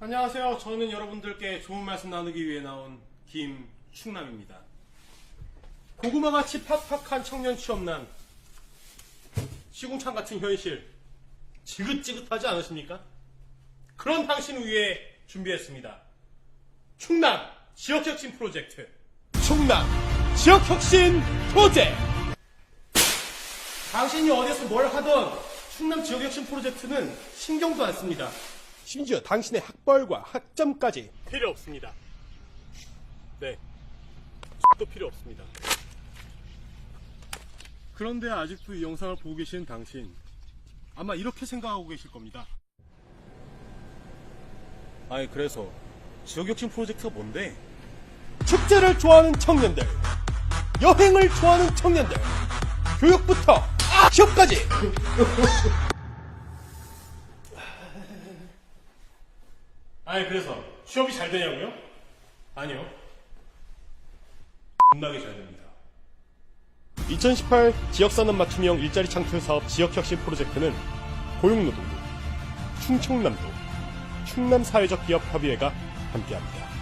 안녕하세요. 저는 여러분들께 좋은 말씀 나누기 위해 나온 김충남입니다. 고구마같이 팍팍한 청년 취업난, 시궁창 같은 현실, 지긋지긋하지 않으십니까? 그런 당신을 위해 준비했습니다. 충남 지역혁신 프로젝트. 충남 지역혁신 프로젝트! 당신이 어디서 뭘 하던 충남 지역혁신 프로젝트는 신경도 안 씁니다. 심지어 당신의 학벌과 학점까지 필요 없습니다. 네. 도 필요 없습니다. 그런데 아직도 이 영상을 보고 계시는 당신 아마 이렇게 생각하고 계실 겁니다. 아니 그래서 지역혁신 프로젝트가 뭔데? 축제를 좋아하는 청년들, 여행을 좋아하는 청년들, 교육부터 취업까지 아니 그래서 취업이 잘 되냐고요? 아니요. 겁나게 잘 됩니다. 2018 지역산업 맞춤형 일자리 창출 사업 지역혁신 프로젝트는 고용노동부, 충청남도, 충남사회적 기업협의회가 함께합니다.